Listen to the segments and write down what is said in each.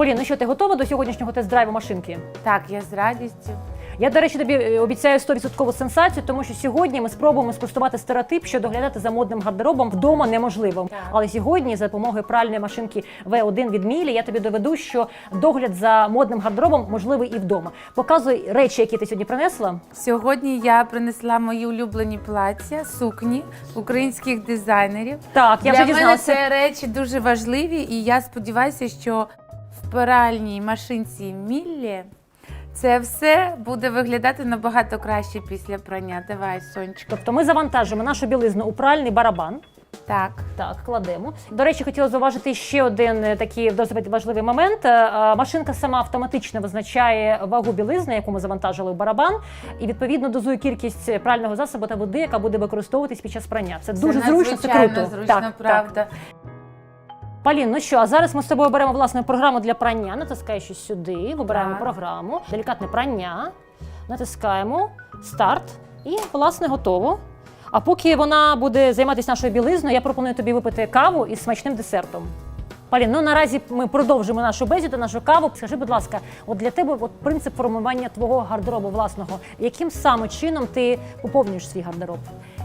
Полін, ну що, ти готова до сьогоднішнього тест-драйву машинки? Так, я з радістю. Я, до речі, тобі е, обіцяю 100% сенсацію, тому що сьогодні ми спробуємо спростувати стереотип, що доглядати за модним гардеробом вдома неможливо. Так. Але сьогодні, за допомогою пральної машинки V1 від Мілі, я тобі доведу, що догляд за модним гардеробом можливий і вдома. Показуй речі, які ти сьогодні принесла. Сьогодні я принесла мої улюблені плаття, сукні українських дизайнерів. Так, я Для вже мене це речі дуже важливі, і я сподіваюся, що в пральній машинці Міллі це все буде виглядати набагато краще після прання. Давай, сонечко. Тобто ми завантажимо нашу білизну у пральний барабан. Так. Так, кладемо. До речі, хотіла зауважити ще один е, такий досить важливий момент. Е, е, Машинка сама автоматично визначає вагу білизни, яку ми завантажили в барабан, і відповідно дозує кількість прального засобу та води, яка буде використовуватись під час прання. Це дуже зручно, це круто. зручно, так, правда. Так. Полін, ну що, а зараз ми з тобою беремо власне програму для прання. Натискаєш сюди, вибираємо Так. програму, делікатне прання, натискаємо старт і власне готово. А поки вона буде займатися нашою білизною, я пропоную тобі випити каву із смачним десертом. Полін, ну наразі ми продовжимо нашу бесіду, нашу каву. Скажи, будь ласка, от для тебе от принцип формування твого гардеробу власного, яким саме чином ти поповнюєш свій гардероб?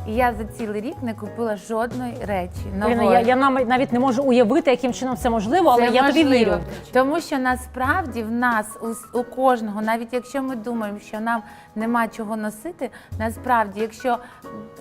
І я за цілий рік не купила жодної речі. Нової. я, я нам- навіть не можу уявити, яким чином це можливо, але Це я тобі вірю. Тому що насправді в нас у, с- у кожного, навіть якщо ми думаємо, що нам нема чого носити, насправді, якщо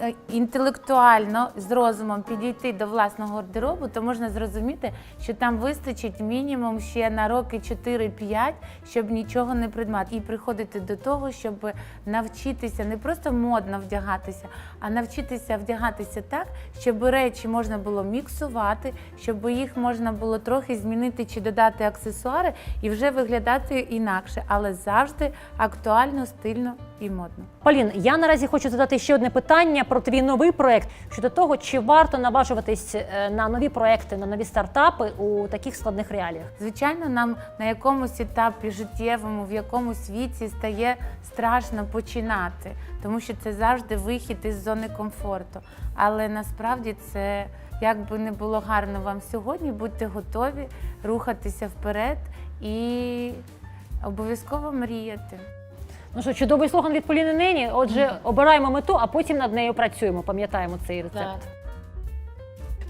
е, інтелектуально з розумом підійти до власного гардеробу, то можна зрозуміти, що там вистачить мінімум ще на роки 4-5, щоб нічого не придбати. І приходити до того, щоб навчитися не просто модно вдягатися, а навчитися вдягатися так, щоб речі можна було міксувати, щоб їх можна було трохи змінити чи додати аксесуари і вже виглядати інакше, але завжди актуально, стильно і модно. Полін, я наразі хочу задати ще одне питання про твій новий проект щодо того, чи варто наважуватись е, на нові проекти, на нові стартапи у таких складних реаліях. Звичайно, нам на якомусь етапі життєвому, в якомусь віці стає страшно починати, тому що це завжди вихід із зони комфорту. Але насправді це як би не було гарно вам сьогодні, будьте готові рухатися вперед і обов'язково мріяти. Ну що, чудовий слоган від Поліни Нені. Отже, обираємо мету, а потім над нею працюємо. Пам'ятаємо цей рецепт.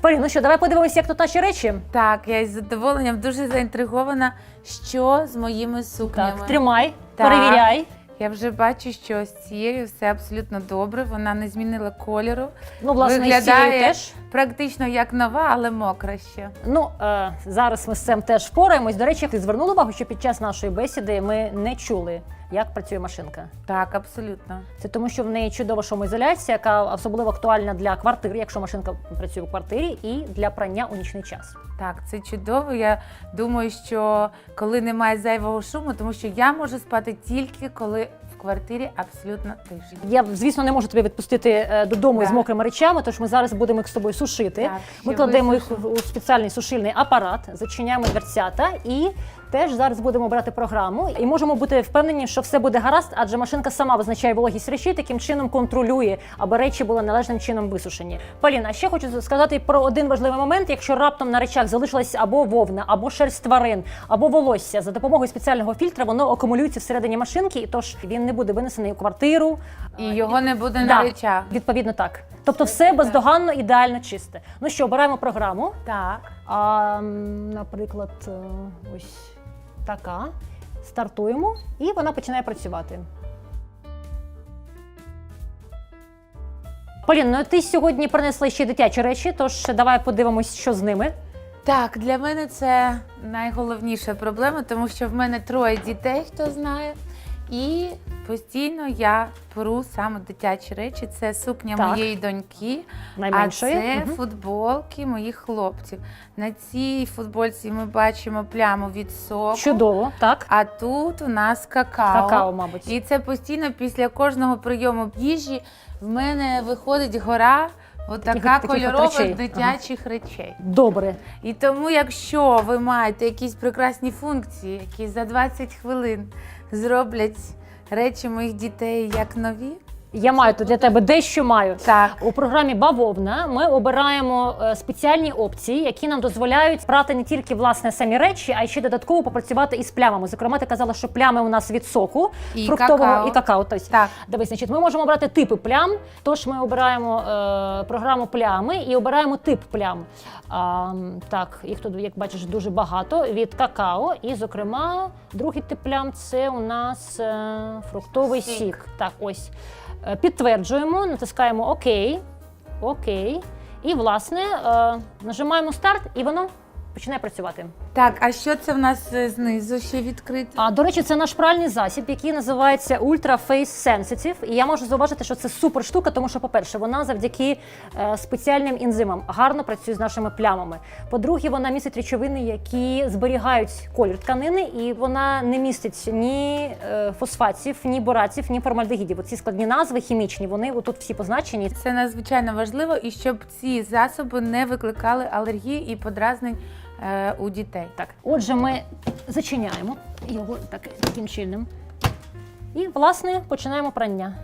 Полін, ну що, давай подивимося, як тут наші речі. Так, я із задоволенням дуже заінтригована, що з моїми сукнями. Так, тримай, Так. перевіряй. Я вже бачу, що з цією все абсолютно добре. Вона не змінила кольору. Ну, власне, і з Виглядає цією теж. практично як нова, але мокра ще. Ну е, зараз ми з цим теж впораємось. До речі, ти звернула увагу, що під час нашої бесіди ми не чули, як працює машинка. Так, абсолютно. Це тому, що в неї чудова шумоізоляція, яка особливо актуальна для квартир, якщо машинка працює у квартирі, і для прання у нічний час. Так, це чудово. Я думаю, що коли немає зайвого шуму, тому що я можу спати тільки коли в квартирі абсолютно тиша. Я, звісно, не можу тебе відпустити е, додому Так. з мокрими речами, тож ми зараз будемо їх з тобою сушити. Так, ми кладемо їх у спеціальний сушильний апарат, зачиняємо дверцята і. Теж зараз будемо брати програму і можемо бути впевнені, що все буде гаразд, адже машинка сама визначає вологість речей, таким чином контролює, аби речі були належним чином висушені. Поліна, ще хочу сказати про один важливий момент: якщо раптом на речах залишилась або вовна, або шерсть тварин, або волосся, за допомогою спеціального фільтра воно акумулюється всередині машинки, і тож він не буде винесений у квартиру. І його не буде Да, на речах. Відповідно, так. Тобто, все бездоганно, ідеально чисте. Ну що, обираємо програму. Так. А, наприклад, е, ось така. Стартуємо, і вона починає працювати. Полін, ну ти сьогодні принесла ще дитячі речі, тож давай подивимось, що з ними. Так, для мене це найголовніша проблема, тому що в мене троє дітей, хто знає. І постійно я беру саме дитячі речі. Це сукня Так. моєї доньки, Найменшої. а це Мгм. футболки моїх хлопців. На цій футболці ми бачимо пляму від соку. Чудово, так. А тут у нас какао. Какао, мабуть. І це постійно після кожного прийому їжі в мене виходить гора отака Таких- от кольорових речей. дитячих речей. Добре. І тому, якщо ви маєте якісь прекрасні функції, які за 20 хвилин зроблять речі моїх дітей як нові, Я маю тут для тебе дещо маю. Так. У програмі Бавовна ми обираємо е, спеціальні опції, які нам дозволяють брати не тільки власне самі речі, а й ще додатково попрацювати із плямами. Зокрема, ти казала, що плями у нас від соку І фруктового какао. і какао. Тобто, Так. Дивись, значить, ми можемо обрати типи плям. Тож ми обираємо е, програму плями і обираємо тип плям. А, м, так, їх тут, як бачиш, дуже багато від какао. І, зокрема, другий тип плям це у нас е, фруктовий Сік. сік. Так, ось. Е, Підтверджуємо, натискаємо ОК. ОК. І, власне, е, нажимаємо старт, і воно починає працювати. Так, а що це в нас е, знизу ще відкрито? А до речі, це наш пральний засіб, який називається Ultra Face Sensitive. І я можу зауважити, що це супер штука, тому що, по-перше, вона завдяки е, спеціальним ензимам гарно працює з нашими плямами. По-друге, вона містить речовини, які зберігають колір тканини, і вона не містить ні е, фосфатів, ні бораців, ні формальдегідів. Оці складні назви хімічні, вони отут всі позначені. Це надзвичайно важливо, і щоб ці засоби не викликали алергії і подразнень у дітей. Так, отже, ми зачиняємо його так, таким чином. І, власне, починаємо прання.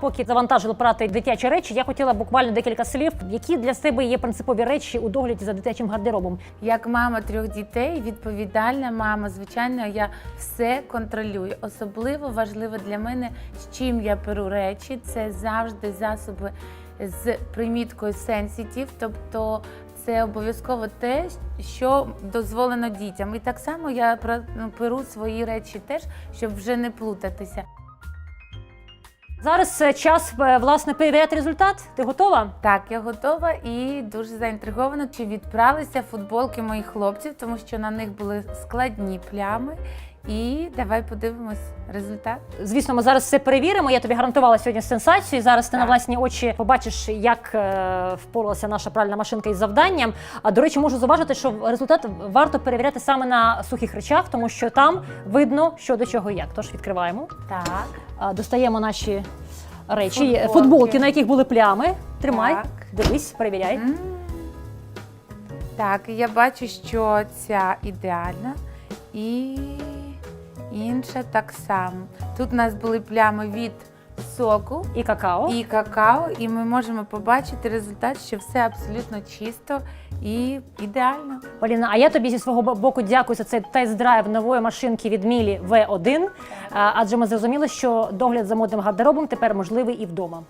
Поки завантажили прати дитячі речі, я хотіла буквально декілька слів, які для себе є принципові речі у догляді за дитячим гардеробом. Як мама трьох дітей, відповідальна мама, звичайно, я все контролюю. Особливо важливо для мене, з чим я перу речі. Це завжди засоби з приміткою sensitive, тобто це обов'язково те, що дозволено дітям. І так само я про- ну, перу свої речі теж, щоб вже не плутатися. Зараз е, час е, власне перевіряти результат. Ти готова? Так, я готова і дуже заінтригована, чи відправилися футболки моїх хлопців, тому що на них були складні плями. І давай подивимось результат. Звісно, ми зараз все перевіримо. Я тобі гарантувала сьогодні сенсацію. Зараз ти на власні очі побачиш, як е, впоралася наша пральна машинка із завданням. А до речі, можу зауважити, що результат варто перевіряти саме на сухих речах, тому що там видно, що до чого як. Тож відкриваємо. Так. А, Достаємо наші речі, Футболки. футболки, на яких були плями. Тримай, Так. дивись, перевіряй. М. Так, і я бачу, що ця ідеальна і інша так само. Тут у нас були плями від соку І какао. і какао, і ми можемо побачити результат, що все абсолютно чисто і ідеально. Поліна, а я тобі зі свого боку дякую за цей тест-драйв нової машинки від Мілі V1, а, адже ми зрозуміли, що догляд за модним гардеробом тепер можливий і вдома.